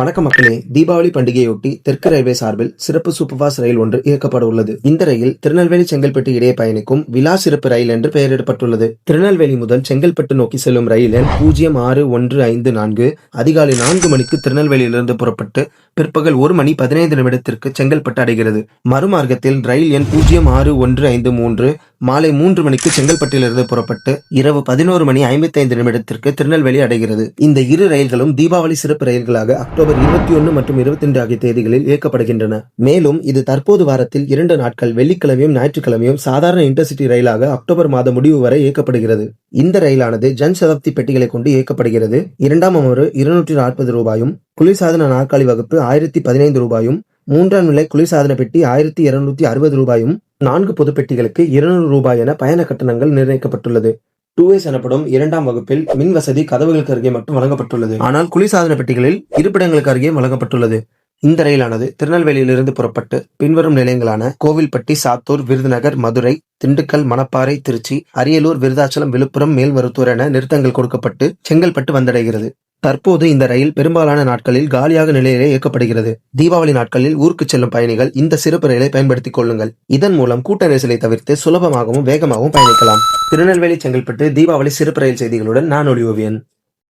வணக்க மக்களே. தீபாவளி பண்டிகையொட்டி தெற்கு ரயில்வே சார்பில் சிறப்பு சூப்பர்ஃபாஸ்ட் ரயில் ஒன்று இயக்கப்பட உள்ளது. இந்த ரயில் திருநெல்வேலி செங்கல்பட்டு இடையே பயணிக்கும் விழா சிறப்பு ரயில் என்று பெயரிடப்பட்டுள்ளது. திருநெல்வேலி முதல் செங்கல்பட்டு நோக்கி செல்லும் ரயில் எண் பூஜ்ஜியம் ஆறு ஒன்று ஐந்து நான்கு. அதிகாலை நான்கு மணிக்கு திருநெல்வேலியிலிருந்து புறப்பட்டு பிற்பகல் ஒரு மணி பதினைந்து நிமிடத்திற்கு செங்கல்பட்டு அடைகிறது. மறுமார்க்கத்தில் ரயில் எண் பூஜ்ஜியம் ஆறு ஒன்று ஐந்து மூன்று. மாலை மூன்று மணிக்கு செங்கல்பட்டிலிருந்து புறப்பட்டு இரவு பதினோரு மணி ஐம்பத்தி ஐந்து நிமிடத்திற்கு திருநெல்வேலி அடைகிறது. இந்த இரு ரயில்களும் தீபாவளி சிறப்பு ரயில்களாக அக்டோபர் இருபத்தி ஒன்று மற்றும் இருபத்தி ரெண்டு ஆகிய தேதிகளில் இயக்கப்படுகின்றன. மேலும் இது தற்போது வாரத்தில் இரண்டு நாட்கள் வெள்ளிக்கிழமையும் ஞாயிற்றுக்கிழமையும் சாதாரண இன்டர்சிட்டி ரயிலாக அக்டோபர் மாத முடிவு வரை இயக்கப்படுகிறது. இந்த ரயிலானது ஜன் சதாப்தி பெட்டிகளை கொண்டு இயக்கப்படுகிறது. இரண்டாம் அமர்வு இருநூற்றி நாற்பது ரூபாயும் குளிர்சாதன நாற்காலி வகுப்பு ஆயிரத்தி பதினைந்து ரூபாயும் மூன்றாம் நிலை குளிர்சாதன பெட்டி ஆயிரத்தி இருநூத்தி அறுபது ரூபாயும் நான்கு பொதுப்பெட்டிகளுக்கு இருநூறு ரூபாய் என பயண கட்டணங்கள் நிர்ணயிக்கப்பட்டுள்ளது. டூவேஸ் எனப்படும் இரண்டாம் வகுப்பில் மின் வசதி கதவுகளுக்கு அருகே மட்டும் வழங்கப்பட்டுள்ளது. ஆனால் குளிர்சாதன பெட்டிகளில் இருப்பிடங்களுக்கு அருகே வழங்கப்பட்டுள்ளது. இந்த ரயிலானது திருநெல்வேலியிலிருந்து புறப்பட்டு பின்வரும் நிலையங்களான கோவில்பட்டி சாத்தூர் விருதுநகர் மதுரை திண்டுக்கல் மணப்பாறை திருச்சி அரியலூர் விருதாச்சலம் விழுப்புரம் மேல்மருத்தூர் என நிறுத்தங்கள் கொடுக்கப்பட்டு செங்கல்பட்டு வந்தடைகிறது. தற்போது இந்த ரயில் பெரும்பாலான நாட்களில் காலியாக நிலையிலே இயக்கப்படுகிறது. தீபாவளி நாட்களில் ஊருக்கு செல்லும் பயணிகள் இந்த சிறப்பு ரயிலை பயன்படுத்திக் கொள்ளுங்கள். இதன் மூலம் கூட்ட நெரிசலை தவிர்த்து சுலபமாகவும் வேகமாகவும் பயணிக்கலாம். திருநெல்வேலி செங்கல்பட்டு தீபாவளி சிறப்பு ரயில் செய்திகளுடன் நான் ஒளி ஓவியன்.